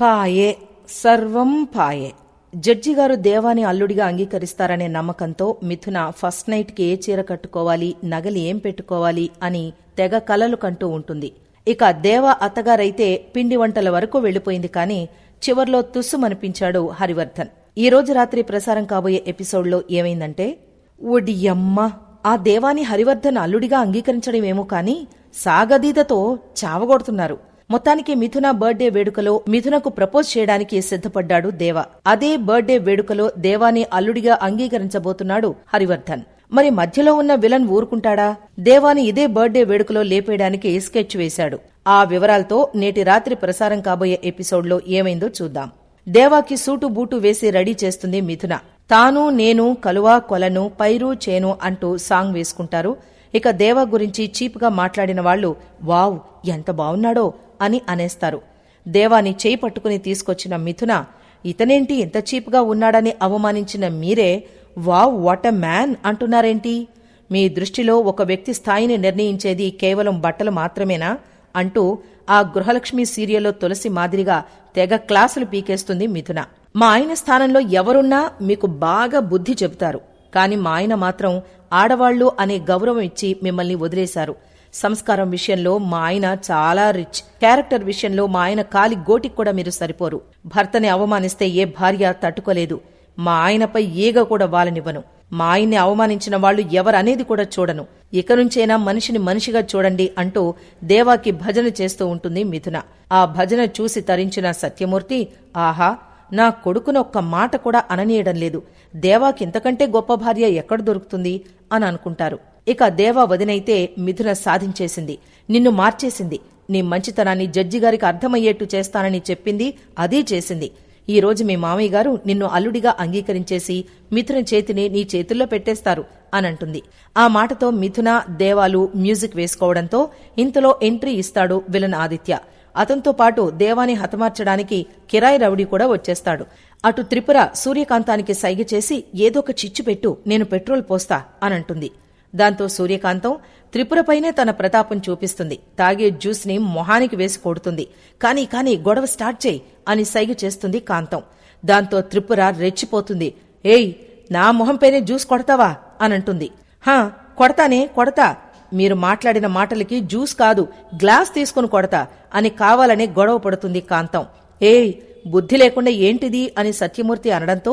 పాయే సర్వం పాయే. జడ్జి గారు దేవాని అల్లుడిగా అంగీకరిస్తారనే నమ్మకంతో మిథున ఫస్ట్ నైట్కి ఏ చీర కట్టుకోవాలి నగలి ఏం పెట్టుకోవాలి అని తెగ కలలు కంటూ ఉంటుంది. ఇక దేవ అత్తగారైతే పిండి వంటల వరకు వెళ్ళిపోయింది కానీ చివర్లో తుస్సుమనిపించాడు హరివర్ధన్. ఈ రోజు రాత్రి ప్రసారం కాబోయే ఎపిసోడ్లో ఏమైందంటే ఒడియమ్మ ఆ దేవాని హరివర్ధన్ అల్లుడిగా అంగీకరించడమేమో కాని సాగదీదతో చావగొడుతున్నారు. మొత్తానికి మిథున బర్త్డే వేడుకలో మిథునకు ప్రపోజ్ చేయడానికి సిద్ధపడ్డాడు దేవ. అదే బర్త్డే వేడుకలో దేవాని అల్లుడిగా అంగీకరించబోతున్నాడు హరివర్ధన్. మరి మధ్యలో ఉన్న విలన్ ఊరుకుంటాడా? దేవాని ఇదే బర్త్డే వేడుకలో లేపేయడానికి స్కెచ్ వేశాడు. ఆ వివరాలతో నేటి రాత్రి ప్రసారం కాబోయే ఎపిసోడ్లో ఏమైందో చూద్దాం. దేవాకి సూటు బూటు వేసి రెడీ చేస్తుంది మిథున. తాను నేను కలువా కొలను పైరు చేను అంటూ సాంగ్ వేసుకుంటారు. ఇక దేవా గురించి చీప్గా మాట్లాడిన వాళ్ళు వావ్ ఎంత బావున్నాడో అని అనేస్తారు. దేవాని చేయి పట్టుకుని తీసుకొచ్చిన మిథున ఇతనేంటి ఇంత చీప్గా ఉన్నాడని అవమానించిన మీరే? వావ్ వాట్ ఎ మ్యాన్ అంటున్నారేంటి? మీ దృష్టిలో ఒక వ్యక్తి స్థాయిని నిర్ణయించేది కేవలం బట్టలు మాత్రమేనా? అంటూ ఆ గృహలక్ష్మి సీరియల్లో తులసి మాదిరిగా తెగ క్లాసులు పీకేస్తుంది మిథున. మా ఆయన స్థానంలో ఎవరున్నా మీకు బాగా బుద్ధి చెబుతారు. కాని మా ఆయన మాత్రం ఆడవాళ్ళు అనే గౌరవం ఇచ్చి మిమ్మల్ని వదిలేశారు. సంస్కారం విషయంలో మా ఆయన చాలా రిచ్. క్యారెక్టర్ విషయంలో మా ఆయన కాలి గోటికి కూడా మీరు సరిపోరు. భర్తని అవమానిస్తే ఏ భార్య తట్టుకోలేదు. మా ఆయనపై ఈగ కూడా వాలనివ్వను. మా ఆయన్ని అవమానించిన వాళ్ళు ఎవరనేది కూడా చూడను. ఇక నుంచైనా మనిషిని మనిషిగా చూడండి అంటూ దేవాకి భజన చేస్తూ ఉంటుంది మిథున. ఆ భజన చూసి తరించిన సత్యమూర్తి ఆహా నా కొడుకును ఒక్క మాట కూడా అననీయడం లేదు. దేవాకి ఇంతకంటే గొప్ప భార్య ఎక్కడ దొరుకుతుంది? అని అనుకుంటారు. ఇక దేవా వదినైతే మిథున సాధించేసింది. నిన్ను మార్చేసింది. నీ మంచితనాన్ని జడ్జి గారికి అర్థమయ్యేట్టు చేస్తానని చెప్పింది అదీ చేసింది. ఈ రోజు మీ మామయ్య గారు నిన్ను అల్లుడిగా అంగీకరించేసి మిథున చేతిని నీ చేతుల్లో పెట్టేస్తారు అనంటుంది. ఆ మాటతో మిథున దేవాలు మ్యూజిక్ వేసుకోవడంతో ఇంతలో ఎంట్రీ ఇస్తాడు విలన్ ఆదిత్య. అతనితో పాటు దేవాని హతమార్చడానికి కిరాయి రౌడీ కూడా వచ్చేస్తాడు. అటు త్రిపుర సూర్యకాంతానికి సైగ చేసి ఏదొక చిచ్చు పెట్టు నేను పెట్రోల్ పోస్తా అనంటుంది. దాంతో సూర్యకాంతం త్రిపురపైనే తన ప్రతాపం చూపిస్తుంది. తాగే జ్యూస్ని మొహానికి వేసి కొడుతుంది. కానీ కానీ గొడవ స్టార్ట్ చేయి అని సైగ చేస్తుంది కాంతం. దాంతో త్రిపుర రెచ్చిపోతుంది. ఏయ్ నా మొహంపైనే జ్యూస్ కొడతావా? అనంటుంది. హా కొడతానే కొడతా. మీరు మాట్లాడిన మాటలకి జ్యూస్ కాదు గ్లాస్ తీసుకుని కొడతా అని కావాలని గొడవ పడుతుంది కాంతం. ఏయ్ బుద్ధి లేకుండా ఏంటిది అని సత్యమూర్తి అనడంతో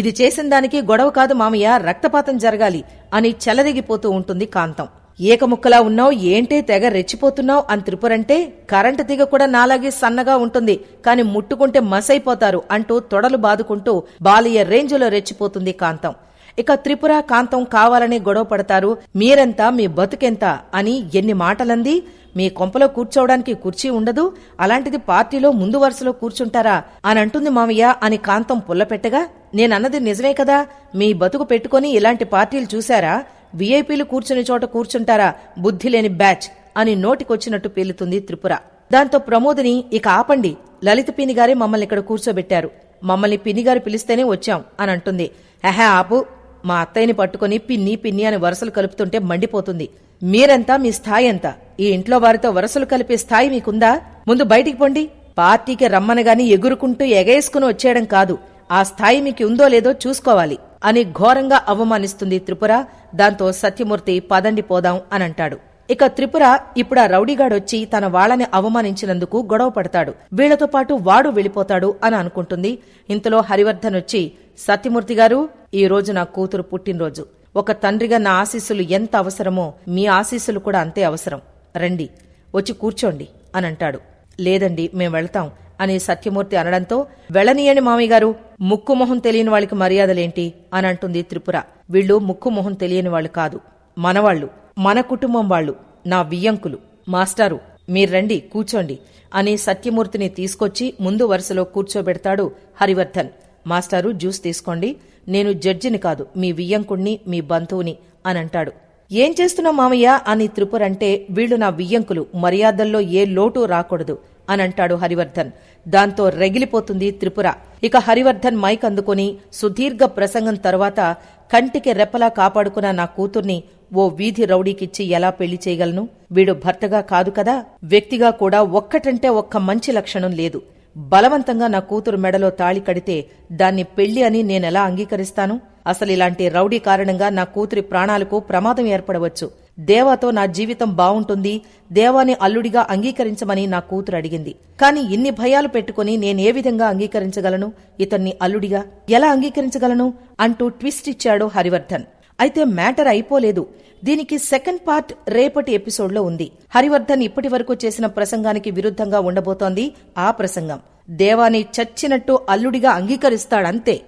ఇది చేసిన దానికి గొడవ కాదు మామయ్య రక్తపాతం జరగాలి అని చెలదిగిపోతూ ఉంటుంది కాంతం. ఏకముక్కలా ఉన్నావు ఏంటే తెగ రెచ్చిపోతున్నావు అని త్రిపురంటే కరెంటు తీగ కూడా నాలాగే సన్నగా ఉంటుంది కాని ముట్టుకుంటే మసైపోతారు అంటూ తొడలు బాదుకుంటూ బాలియ రేంజ్లో రెచ్చిపోతుంది కాంతం. ఇక త్రిపుర కాంతం కావాలని గొడవ పడతారు. మీరెంత మీ బతుకెంత అని ఎన్ని మాటలంది? మీ కొంపలో కూర్చోవడానికి కుర్చీ ఉండదు. అలాంటిది పార్టీలో ముందు వరుసలో కూర్చుంటారా? అని అంటుంది మామయ్య అని కాంతం పుల్లపెట్టగా నేనన్నది నిజమే కదా? మీ బతుకు పెట్టుకుని ఇలాంటి పార్టీలు చూశారా? వీఐపీలు కూర్చుని చోట కూర్చుంటారా? బుద్ధి లేని బ్యాచ్ అని నోటికొచ్చినట్టు పేలుతుంది త్రిపుర. దాంతో ప్రమోదిని ఇక ఆపండి. లలిత పినిగారే మమ్మల్ని ఇక్కడ కూర్చోబెట్టారు. మమ్మల్ని పిన్నిగారు పిలిస్తేనే వచ్చాం అని అంటుంది. అహా ఆపు. మా అత్తయ్యని పట్టుకుని పిన్ని పిన్ని అని వరసలు కలుపుతుంటే మండిపోతుంది. మీరెంతా? మీ స్థాయి ఎంత? ఈ ఇంట్లో వారితో వరసలు కలిపే స్థాయి మీకుందా? ముందు బయటికి పొండి. పార్టీకి రమ్మనగాని ఎగురుకుంటూ ఎగేసుకుని వచ్చేయడం కాదు. ఆ స్థాయి మీకు ఉందో లేదో చూసుకోవాలి అని ఘోరంగా అవమానిస్తుంది త్రిపుర. దాంతో సత్యమూర్తి పదండి పోదాం అనంటాడు. ఇక త్రిపుర ఇప్పుడు ఆ రౌడీగాడొచ్చి తన వాళ్ళని అవమానించినందుకు గొడవ పడతాడు. వీళ్ళతో పాటు వాడు వెళ్ళిపోతాడు అని అనుకుంటుంది. ఇంతలో హరివర్ధన్ వచ్చి సత్యమూర్తి గారు ఈ రోజు నా కూతురు పుట్టినరోజు. ఒక తండ్రిగా నా ఆశీస్సులు ఎంత అవసరమో మీ ఆశీస్సులు కూడా అంతే అవసరం. రండి వచ్చి కూర్చోండి అని అంటాడు. లేదండి మేం వెళ్తాం అని సత్యమూర్తి అనడంతో వెళ్ళనీయండి మామయ్య గారు ముక్కు మొహం తెలియని వాళ్ళకి మర్యాదలేంటి? అని అంటుంది త్రిపుర. వీళ్ళు ముక్కు మొహం తెలియని వాళ్ళు కాదు మనవాళ్ళు మన కుటుంబం వాళ్ళు నా వియ్యంకులు. మాస్టారు మీర్రండి కూర్చోండి అని సత్యమూర్తిని తీసుకొచ్చి ముందు వరుసలో కూర్చోబెడతాడు హరివర్ధన్. మాస్టారు జ్యూస్ తీసుకోండి. నేను జడ్జిని కాదు మీ వియ్యంకుణ్ణి మీ బంధువుని అని అంటాడు ఏం చేస్తున్నావు మామయ్య? అని త్రిపురంటే వీళ్ళు నా వియ్యంకులు మర్యాదల్లో ఏ లోటు రాకూడదు అని అంటాడు హరివర్ధన్. దాంతో రగిలిపోతుంది త్రిపుర. ఇక హరివర్ధన్ మైక్ అందుకుని సుదీర్ఘ ప్రసంగం తర్వాత కంటికి రెప్పలా కాపాడుకున్న నా కూతుర్ని ఓ వీధి రౌడీకిచ్చి ఎలా పెళ్ళి చేయగలను? వీడు భర్తగా కాదు కదా వ్యక్తిగా కూడా ఒక్కటంటే ఒక్క మంచి లక్షణం లేదు. బలవంతంగా నా కూతురు మెడలో తాళి కడితే దాన్ని పెళ్ళి అని నేనెలా అంగీకరిస్తాను? అసలు ఇలాంటి రౌడీ కారణంగా నా కూతురి ప్రాణాలకు ప్రమాదం ఏర్పడవచ్చు. దేవాతో నా జీవితం బావుంటుంది దేవాని అల్లుడిగా అంగీకరించమని నా కూతురు అడిగింది. కాని ఇన్ని భయాలు పెట్టుకుని నేనే విధంగా అంగీకరించగలను? ఇతన్ని అల్లుడిగా ఎలా అంగీకరించగలను? అంటూ ట్విస్ట్ ఇచ్చాడు హరివర్ధన్. అయితే మ్యాటర్ అయిపోలేదు. దీనికి సెకండ్ పార్ట్ రేపటి ఎపిసోడ్లో ఉంది. హరివర్ధన్ ఇప్పటి వరకు చేసిన ప్రసంగానికి విరుద్ధంగా ఉండబోతోంది ఆ ప్రసంగం. దేవాని చచ్చినట్టు అల్లుడిగా అంగీకరిస్తాడంతే.